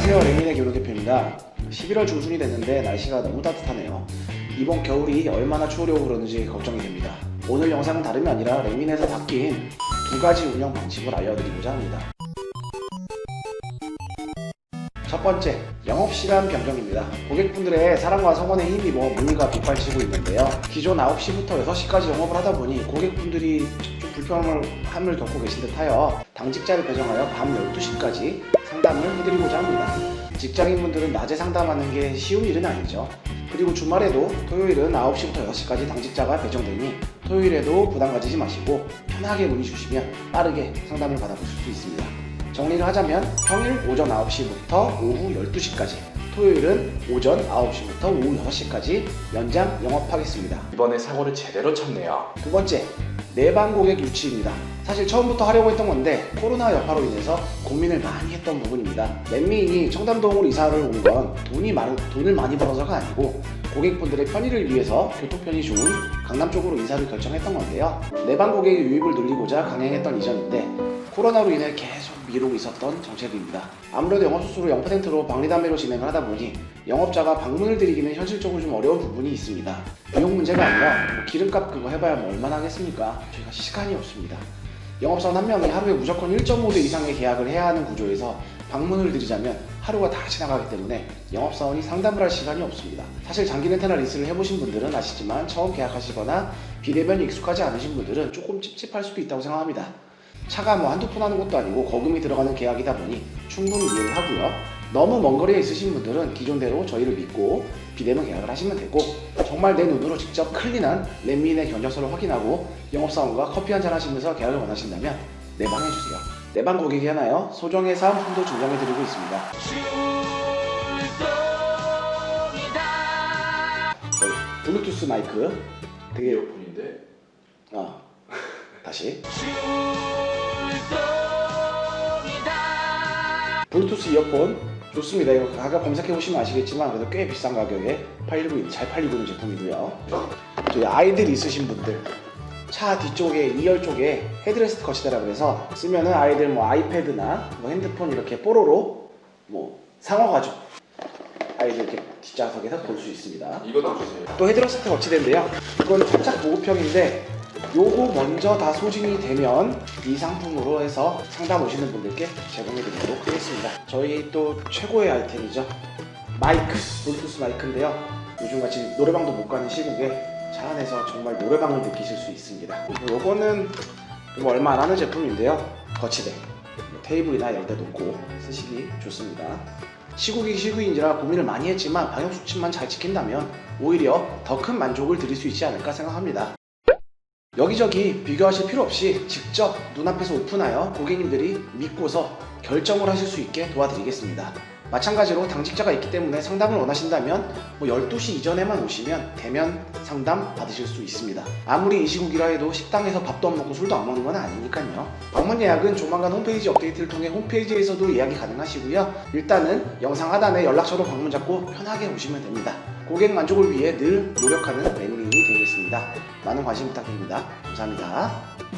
안녕하세요 레민의 교로 대표입니다 11월 중순이 됐는데 날씨가 너무 따뜻하네요 이번 겨울이 얼마나 추우려고 그러는지 걱정이 됩니다 오늘 영상은 다름이 아니라 레민에서 바뀐 두 가지 운영 방식을 알려드리고자 합니다 첫 번째, 영업시간 변경입니다. 고객분들의 사랑과 성원에 힘입어 문의가 빗발치고 있는데요. 기존 9시부터 6시까지 영업을 하다 보니 고객분들이 좀 불편함을 겪고 계신 듯 하여 당직자를 배정하여 밤 12시까지 상담을 해드리고자 합니다. 직장인분들은 낮에 상담하는 게 쉬운 일은 아니죠. 그리고 주말에도 토요일은 9시부터 6시까지 당직자가 배정되니 토요일에도 부담 가지지 마시고 편하게 문의 주시면 빠르게 상담을 받아보실 수 있습니다. 정리를 하자면 평일 오전 9시부터 오후 12시까지 토요일은 오전 9시부터 오후 6시까지 연장 영업하겠습니다. 이번에 사고를 제대로 쳤네요. 두 번째, 내방 고객 유치입니다. 사실 처음부터 하려고 했던 건데 코로나 여파로 인해서 고민을 많이 했던 부분입니다. 랜미인이 청담동으로 이사를 온 건 돈이 많, 돈을 많이 벌어서가 아니고 고객분들의 편의를 위해서 교통편이 좋은 강남 쪽으로 이사를 결정했던 건데요. 내방 고객의 유입을 늘리고자 강행했던 이전인데 코로나로 인해 계속 미루고 있었던 정책입니다. 아무래도 영업 수수료 0%로 박리담배로 진행을 하다 보니 영업자가 방문을 드리기는 현실적으로 좀 어려운 부분이 있습니다. 비용 문제가 아니라 뭐 기름값 그거 해봐야 뭐 얼마나 하겠습니까? 저희가 시간이 없습니다. 영업사원 한 명이 하루에 무조건 1.5대 이상의 계약을 해야 하는 구조에서 방문을 드리자면 하루가 다 지나가기 때문에 영업사원이 상담을 할 시간이 없습니다. 사실 장기 렌트나 리스를 해보신 분들은 아시지만 처음 계약하시거나 비대면이 익숙하지 않으신 분들은 조금 찝찝할 수도 있다고 생각합니다. 차가 뭐 한두 푼 하는 것도 아니고 거금이 들어가는 계약이다 보니 충분히 이해를 하고요. 너무 먼 거리에 있으신 분들은 기존대로 저희를 믿고 비대면 계약을 하시면 되고 정말 내 눈으로 직접 클린한 랜민의 견적서를 확인하고 영업사원과 커피 한잔 하시면서 계약을 원하신다면 내방 해주세요. 내방 고객이 하나요? 소정의 사은품도 증정해드리고 있습니다. 저희 블루투스 마이크 되게 이어폰인데 어 다시 블루투스 이어폰 좋습니다. 이거 가격 검색해 보시면 아시겠지만 그래도 꽤 비싼 가격에 팔리고 있, 잘 팔리고 있는 제품이고요. 저희 아이들 있으신 분들 차 뒤쪽에 2열 쪽에 헤드레스트 거치대라 그래서 쓰면은 아이들 뭐 아이패드나 뭐 핸드폰 이렇게 뽀로로 뭐 상어 가죽 아이들 이렇게 뒷좌석에서 볼 수 있습니다. 이것도 주세요. 또 헤드러스트 거치대인데요. 이건 살짝 보급형인데 요거 먼저 다 소진이 되면 이 상품으로 해서 상담 오시는 분들께 제공해 드리도록 하겠습니다. 저희 또 최고의 아이템이죠. 마이크, 블루투스 마이크인데요. 요즘같이 노래방도 못 가는 시국에 차 안에서 정말 노래방을 느끼실 수 있습니다. 요거는 뭐 얼마 안 하는 제품인데요. 거치대. 뭐 테이블이나 데 놓고 쓰시기 좋습니다. 시국이 시국인지라 고민을 많이 했지만 방역 수칙만 잘 지킨다면 오히려 더 큰 만족을 드릴 수 있지 않을까 생각합니다. 여기저기 비교하실 필요 없이 직접 눈앞에서 오픈하여 고객님들이 믿고서 결정을 하실 수 있게 도와드리겠습니다. 마찬가지로 당직자가 있기 때문에 상담을 원하신다면 뭐 12시 이전에만 오시면 대면 상담 받으실 수 있습니다. 아무리 이 시국이라 해도 식당에서 밥도 안 먹고 술도 안 먹는 건 아니니까요. 방문 예약은 조만간 홈페이지 업데이트를 통해 홈페이지에서도 예약이 가능하시고요. 일단은 영상 하단에 연락처로 방문 잡고 편하게 오시면 됩니다. 고객 만족을 위해 늘 노력하는 레미닝이 되겠습니다. 많은 관심 부탁드립니다. 감사합니다.